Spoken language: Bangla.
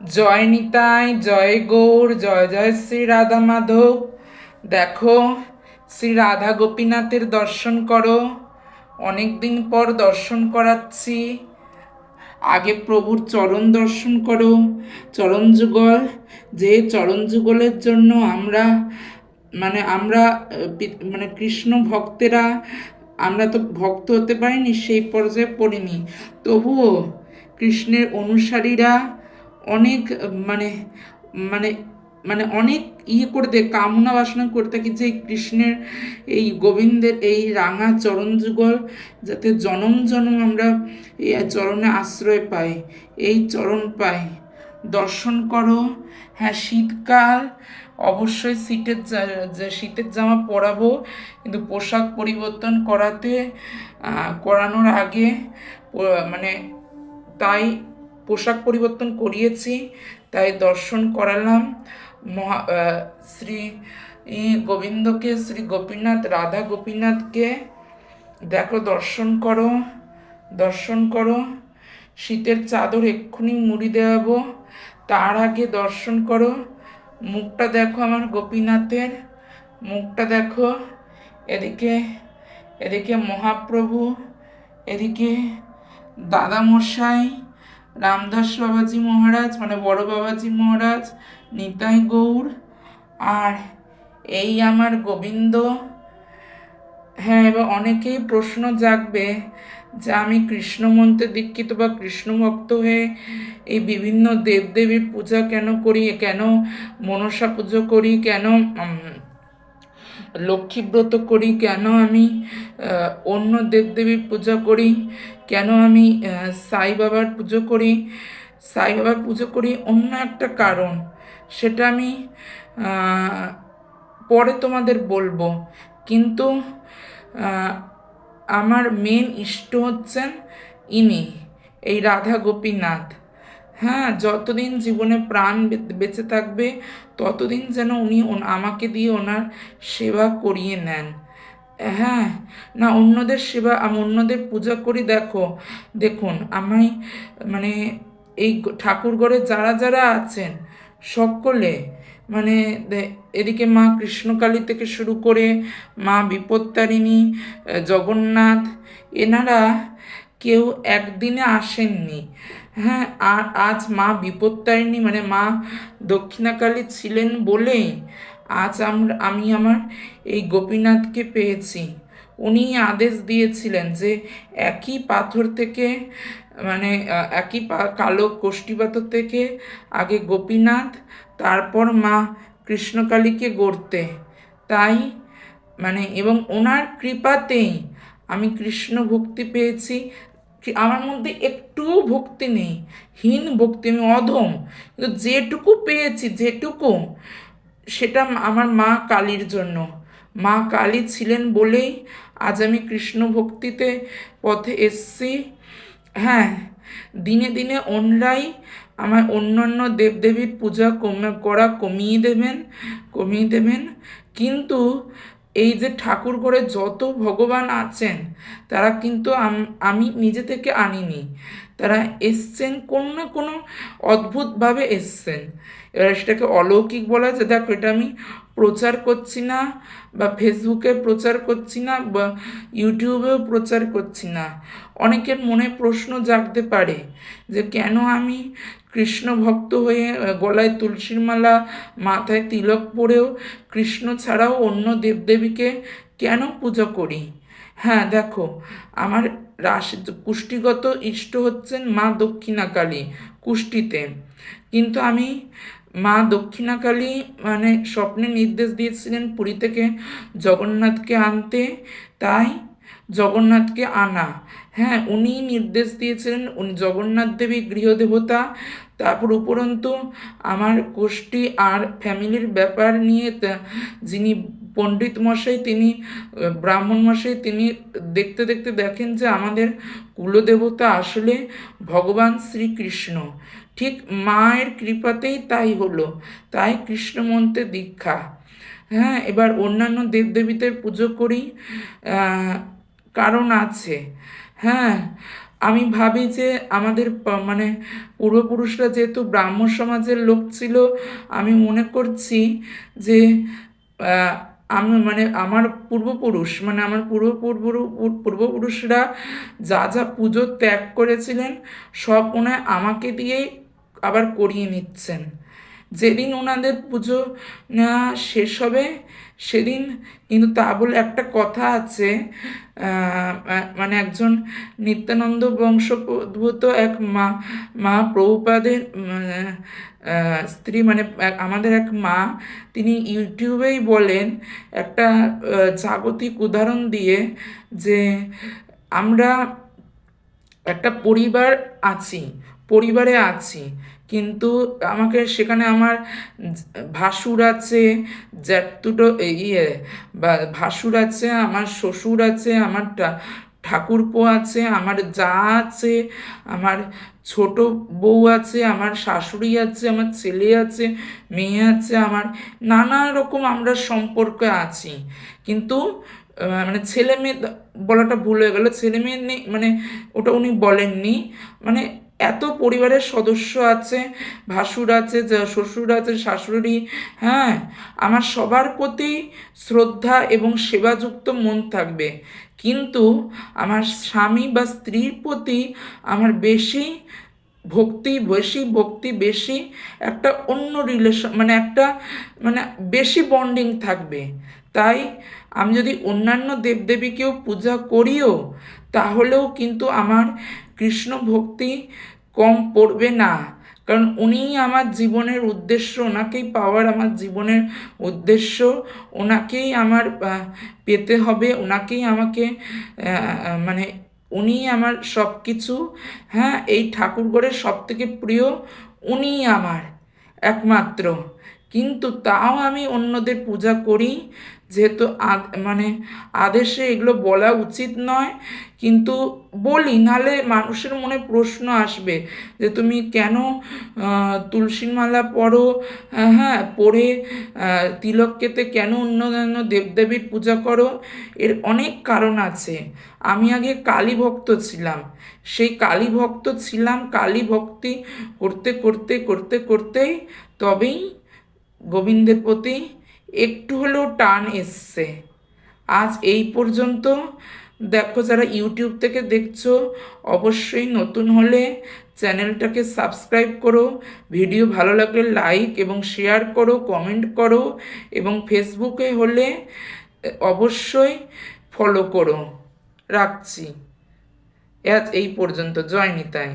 জয় নিতাই, জয় গৌর, জয় জয় শ্রী রাধা মাধব। দেখো, শ্রী রাধা গোপীনাথের দর্শন করো। অনেক দিন পর দর্শন করাচ্ছি। আগে প্রভুর চরণ দর্শন করো। চরণ যুগল, যে চরণ যুগলের জন্য আমরা মানে আমরা মানে কৃষ্ণ ভক্তেরা, আমরা তো ভক্ত হতে পারিনি, সেই পর্যায়ে পড়িনি। তবুও কৃষ্ণের অনুসারীরা অনেক মানে মানে মানে অনেক ইয়ে করে দেয়, কামনা বাসনা করে থাকি যে কৃষ্ণের, এই গোবিন্দের, এই রাঙা চরণ যুগল যাতে জনম জনম আমরা এই চরণে আশ্রয় পাই, এই চরণ পাই। দর্শন করো হ্যাঁ শীতকাল, অবশ্যই শীতের শীতের জামা পরাবো, কিন্তু পোশাক পরিবর্তন করাতে করানোর আগে মানে তাই পোশাক পরিবর্তন করিয়েছি, তাই দর্শন করালাম। মহা শ্রী গোবিন্দকে, শ্রী গোপীনাথ, রাধা গোপীনাথকে। দেখো, দর্শন করো দর্শন করো। শীতের চাদর এক্ষুনি মুড়ি দেওয়াবো, তার আগে দর্শন করো। মুখটা দেখো আমার গোপীনাথের, মুখটা দেখো। এদিকে এদিকে মহাপ্রভু, এদিকে দাদামশাই রামদাস বাবাজি মহারাজ মানে বড় বাবাজি মহারাজ, নিতাই গৌর, আর এই আমার গোবিন্দ। হ্যাঁ এবার অনেকেই প্রশ্ন জাগবে যে আমি কৃষ্ণ মন্ত্রে দীক্ষিত বা কৃষ্ণ ভক্ত হয়ে এই বিভিন্ন দেবদেবীর পূজা কেন করি, কেন মনসা পুজো করি, কেন লক্ষ্মীব্রত করি, কেন আমি অন্য দেবদেবীর পূজা করি, কেন আমি সাই বাবার পুজো করি, সাই বাবার পুজো করি অন্য একটা কারণ, সেটা আমি পরে তোমাদের বলব। কিন্তু আমার মেন ইষ্ট হচ্ছেন ইনি, এই রাধা গোপীনাথ। হ্যাঁ যতদিন জীবনে প্রাণ বেঁচে থাকবে, ততদিন যেন উনি আমাকে দিয়ে ওনার সেবা করিয়ে নেন। হ্যাঁ না, অন্যদের সেবা, আমি, অন্যদের পূজা করি, দেখো, দেখুন আমি মানে এই ঠাকুরঘরে যারা যারা আছেন, সকলে মানে এদিকে মা কৃষ্ণকালী থেকে শুরু করে মা বিপত্তারিণী জগন্নাথ, এনারা কেউ একদিনে আসেননি। হ্যাঁ আর আজ মা বিপত্তারিণী মানে মা দক্ষিণাকালী ছিলেন বলেই আজ আমরা, আমি আমার এই গোপীনাথকে পেয়েছি। উনি আদেশ দিয়েছিলেন যে একই পাথর থেকে মানে একই কালো কোষ্ঠী পাথর থেকে আগে গোপীনাথ, তারপর মা কৃষ্ণকালীকে গড়তে। তাই মানে এবং ওনার কৃপাতেই আমি কৃষ্ণ ভক্তি পেয়েছি কি- আমার মধ্যে একটুও ভক্তি নেই, হীন ভক্তি, আমি অধম। কিন্তু যেটুকু পেয়েছি, যেটুকু, সেটা আমার মা কালীর জন্য। মা কালী ছিলেন বলেই আজ আমি কৃষ্ণ ভক্তিতে পথে এসছি। হ্যাঁ দিনে দিনে অন্যরাই আমার অন্যান্য দেবদেবীর পূজা কমে, করা কমিয়ে দেবেন কমিয়ে দেবেন। কিন্তু এই যে ঠাকুর ঘরে যত ভগবান আছেন তারা কিন্তু আমি নিজে থেকে আনিনি। তারা এসছেন কোনো না কোনো অদ্ভুতভাবে এসছেন। এবার সেটাকে অলৌকিক বলা যায়। দেখো, এটা আমি প্রচার করছি না বা ফেসবুকে প্রচার করছি না বা ইউটিউবেও প্রচার করছি না। অনেকের মনে প্রশ্ন জাগতে পারে যে কেন আমি কৃষ্ণ ভক্ত হয়ে গলায় তুলসীর মালা মাথায় তিলক পরেও কৃষ্ণ ছাড়াও অন্য দেবদেবীকে কেন পূজা করি? হ্যাঁ দেখো, আমার রাশি, কুষ্টিগত ইষ্ট হচ্ছেন মা দক্ষিণাকালী কুষ্টিতে। কিন্তু আমি মা দক্ষিণাকালী মানে স্বপ্নে নির্দেশ দিয়েছিলেন পুরী থেকে জগন্নাথকে আনতে, তাই জগন্নাথকে আনা। হ্যাঁ উনি নির্দেশ দিয়েছিলেন, উনি জগন্নাথ দেবী গৃহদেবতা। তারপর উপরন্তু আমার গোষ্ঠী আর ফ্যামিলির ব্যাপার নিয়ে যিনি পণ্ডিত মশাই তিনি ব্রাহ্মণ মশাই তিনি দেখতে দেখতে দেখেন যে আমাদের কুলদেবতা আসলে ভগবান শ্রীকৃষ্ণ। ঠিক মায়ের কৃপাতেই তাই হলো, তাই কৃষ্ণ মন্ত্রে দীক্ষা। হ্যাঁ এবার অন্যান্য দেবদেবীদের পুজো করি কারণ আছে। হ্যাঁ আমি ভাবি যে আমাদের মানে পূর্বপুরুষরা যেহেতু ব্রাহ্ম সমাজের লোক ছিল, আমি মনে করছি যে আমি মানে আমার পূর্বপুরুষ মানে আমার পূর্বপূর্ব পূর্বপুরুষরা যা যা পুজো ত্যাগ করেছিলেন সব ওনায় আমাকে দিয়েই আবার করিয়ে নিচ্ছেন। যেদিন ওনাদের পুজো শেষ হবে, সেদিন কিন্তু তা বলে একটা কথা আছে মানে একজন নিত্যানন্দ বংশোদ্ভূত এক মা মা প্রভুপাদের স্ত্রী মানে আমাদের এক মা, তিনি ইউটিউবেই বলেন একটা জাগতিক উদাহরণ দিয়ে যে আমরা একটা পরিবার আছি পরিবারে আছি, কিন্তু আমাকে সেখানে আমার ভাসুর আছে জ্যাঠতুটো ইয়ে বা ভাসুর আছে, আমার শ্বশুর আছে, আমার ঠাকুরপো আছে, আমার যা আছে, আমার ছোট বউ আছে, আমার শাশুড়ি আছে, আমার ছেলে আছে, মেয়ে আছে, আমার নানা রকম আমরা সম্পর্কে আছি। কিন্তু মানে ছেলে মেয়ে বলাটা ভুল হয়ে গেল, ছেলে মেয়ে নেই মানে ওটা উনি বলেননি মানে এত পরিবারের সদস্য আছে, ভাসুর আছে শ্বশুর আছে, শাশুড়ি হ্যাঁ? আমার সবার প্রতি শ্রদ্ধা এবং সেবাযুক্ত মন থাকবে। কিন্তু আমার স্বামী বা স্ত্রীর প্রতি আমার বেশি ভক্তি বেশি ভক্তি, বেশি একটা অন্য রিলেশন মানে একটা মানে বেশি বন্ডিং থাকবে। তাই আমি যদি অন্যান্য দেবদেবীকেও পূজা করিও, তাহলেও কিন্তু আমার কৃষ্ণ ভক্তি কম পড়বে না। কারণ উনিই আমার জীবনের উদ্দেশ্য, ওনাকেই পাওয়ার আমার জীবনের উদ্দেশ্য, ওনাকেই আমার পেতে হবে, ওনাকেই আমাকে মানে উনিই আমার সব কিছু হ্যাঁ এই ঠাকুরগড়ের সব থেকে প্রিয় উনিই আমার, একমাত্র। কিন্তু তাও আমি অন্যদের পূজা করি যেহেতু মানে আদেশে এগুলো বলা উচিত নয়। কিন্তু বলি নালে মানুষের মনে প্রশ্ন আসবে যে তুমি কেন তুলসীর মালা পরো? হ্যাঁ পরে আহ, তিলক কেতে কেন অন্য অন্য দেবদেবীর পূজা করো? এর অনেক কারণ আছে। আমি আগে কালী ভক্ত ছিলাম। সেই কালী ভক্ত ছিলাম কালী ভক্তি করতে করতে করতে করতেই তবেই গোবিন্দের প্রতি একটু হলেও টান এসছে। আজ এই পর্যন্ত দেখো যারা ইউটিউব থেকে দেখছ, অবশ্যই নতুন হলে চ্যানেলটাকে সাবস্ক্রাইব করো, ভিডিও ভালো লাগলে লাইক এবং শেয়ার করো, কমেন্ট করো এবং ফেসবুকে হলে অবশ্যই ফলো করো। রাখছি। আজ এই পর্যন্ত। জয় নিতাই।